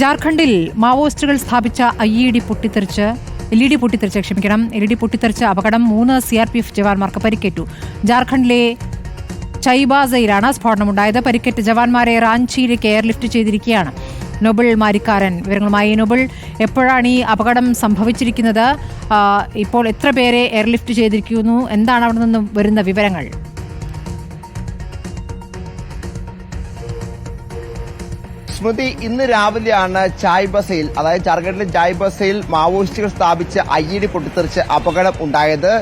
ജാർഖണ്ഡിൽ മാവോയിസ്റ്റുകൾ സ്ഥാപിച്ച ഐ ഇ ഡി പൊട്ടിത്തെറിച്ച് എൽ ഇ ഡി പൊട്ടിത്തെറിച്ച് ക്ഷമിക്കണം എൽ ഇ ഡി പൊട്ടിത്തെറിച്ച് അപകടം മൂന്ന് സി ആർ പി എഫ് ജവാന്മാർക്ക് പരിക്കേറ്റു. ജാർഖണ്ഡിലെ ചൈബാസയിലാണ് സ്ഫോടനമുണ്ടായത്. പരിക്കേറ്റ ജവാന്മാരെ റാഞ്ചിയിലേക്ക് എയർലിഫ്റ്റ് ചെയ്തിരിക്കുകയാണ്. നൊബിൾ മാരിക്കാരൻ. വിവരങ്ങളുമായി നൊബിൾ എപ്പോഴാണ് ഈ അപകടം സംഭവിച്ചിരിക്കുന്നത്? ഇപ്പോൾ എത്ര പേരെ എയർലിഫ്റ്റ് ചെയ്തിരിക്കുന്നു? എന്താണ് അവിടെ നിന്ന് വരുന്ന വിവരങ്ങൾ? സ്മൃതി ഇന്ന് രാവിലെയാണ് ചായ് ബസയിൽ അതായത് ജാർഖണ്ഡിലെ ചായ് ബസയിൽ മാവോയിസ്റ്റുകൾ സ്ഥാപിച്ച് ഡി പൊട്ടിത്തെറിച്ച് അപകടം ഉണ്ടായത്.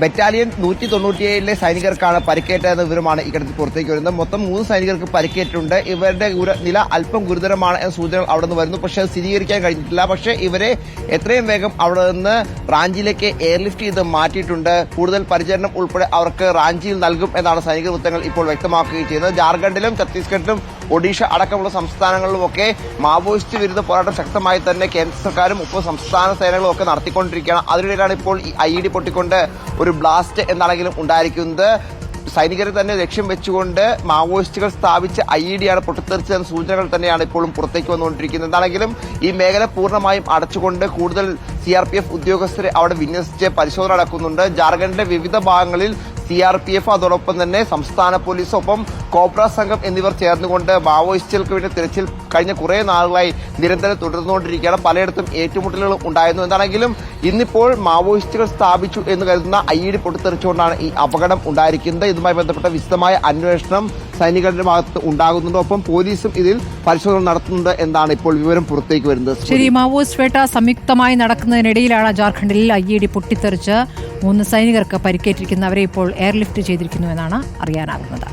ബറ്റാലിയൻ നൂറ്റി തൊണ്ണൂറ്റിയേഴിലെ സൈനികർക്കാണ് പരിക്കേറ്റതെന്ന വിവരമാണ് ഇക്കടത്തിൽ പുറത്തേക്ക് വരുന്നത്. മൊത്തം മൂന്ന് സൈനികർക്ക് പരിക്കേറ്റിട്ടുണ്ട്. ഇവരുടെ നില അല്പം ഗുരുതരമാണ് എന്ന സൂചനകൾ അവിടെ നിന്ന് വരുന്നു. പക്ഷേ സ്ഥിരീകരിക്കാൻ കഴിഞ്ഞിട്ടില്ല. പക്ഷേ ഇവരെ എത്രയും വേഗം അവിടെ നിന്ന് റാഞ്ചിയിലേക്ക് എയർലിഫ്റ്റ് ചെയ്ത് മാറ്റിയിട്ടുണ്ട്. കൂടുതൽ പരിചരണം ഉൾപ്പെടെ അവർക്ക് റാഞ്ചിയിൽ നൽകും എന്നാണ് സൈനിക വൃത്തങ്ങൾ ഇപ്പോൾ വ്യക്തമാക്കുകയും ചെയ്യുന്നത്. ജാർഖണ്ഡിലും ഛത്തീസ്ഗഡിലും ഒഡീഷ അടക്കമുള്ള സംസ്ഥാനങ്ങളിലുമൊക്കെ മാവോയിസ്റ്റ് വിരുദ്ധ പോരാട്ടം ശക്തമായി തന്നെ കേന്ദ്ര സർക്കാരും ഒപ്പം സംസ്ഥാന സേനകളും ഒക്കെ നടത്തിക്കൊണ്ടിരിക്കുകയാണ്. അതിനിടയിലാണ് ഇപ്പോൾ ഈ ഐ ഡി പൊട്ടിക്കൊണ്ട് ഒരു ബ്ലാസ്റ്റ് എന്നാണെങ്കിലും ഉണ്ടായിരിക്കുന്നത്. സൈനികരെ തന്നെ ലക്ഷ്യം വെച്ചുകൊണ്ട് മാവോയിസ്റ്റുകൾ സ്ഥാപിച്ച ഐ ഇ ഡിയാണ് പൊട്ടിത്തെറിച്ചതെന്ന സൂചനകൾ തന്നെയാണ് ഇപ്പോഴും പുറത്തേക്ക് വന്നുകൊണ്ടിരിക്കുന്നത്. എന്താണെങ്കിലും ഈ മേഖല പൂർണമായും അടച്ചുകൊണ്ട് കൂടുതൽ സി ആർ പി എഫ് ഉദ്യോഗസ്ഥരെ അവിടെ വിന്യസിച്ച് പരിശോധന നടക്കുന്നുണ്ട്. ജാർഖണ്ഡിന്റെ വിവിധ ഭാഗങ്ങളിൽ സി ആർ പി എഫ് അതോടൊപ്പം തന്നെ സംസ്ഥാന പോലീസ് ഒപ്പം കോബ്ര സംഘം എന്നിവർ ചേർന്നുകൊണ്ട് മാവോയിസ്റ്റുകൾക്ക് വേണ്ടി തിരച്ചിൽ കഴിഞ്ഞ കുറേ നാളുകളായി നിരന്തരം തുടർന്നുകൊണ്ടിരിക്കുകയാണ്. പലയിടത്തും ഏറ്റുമുട്ടലുകളും ഉണ്ടായിരുന്നു. എന്താണെങ്കിലും ഇന്നിപ്പോൾ മാവോയിസ്റ്റുകൾ സ്ഥാപിച്ചു എന്ന് കരുതുന്ന ഐ ഇ ഡി പൊട്ടിത്തെറിച്ചുകൊണ്ടാണ് ഈ അപകടം ഉണ്ടായിരിക്കുന്നത്. ഇതുമായി ബന്ധപ്പെട്ട വിശദമായ അന്വേഷണം സൈനികരുടെ ഭാഗത്ത് ഉണ്ടാകുന്നുണ്ട്. ഒപ്പം പോലീസും ഇതിൽ പരിശോധന നടത്തുന്നുണ്ട് എന്നാണ് ഇപ്പോൾ വിവരം പുറത്തേക്ക് വരുന്നത്. ശരി മാവോയിസ്റ്റ് വേട്ട സംയുക്തമായി നടക്കുന്നതിനിടയിലാണ് ജാർഖണ്ഡിൽ ഐ ഇ ഡി പൊട്ടിത്തെറിച്ച് മൂന്ന് സൈനികർക്ക് പരിക്കേറ്റിരിക്കുന്നവരെ ഇപ്പോൾ എയർലിഫ്റ്റ് ചെയ്തിരിക്കുന്നു എന്നാണ് അറിയാനാകുന്നത്.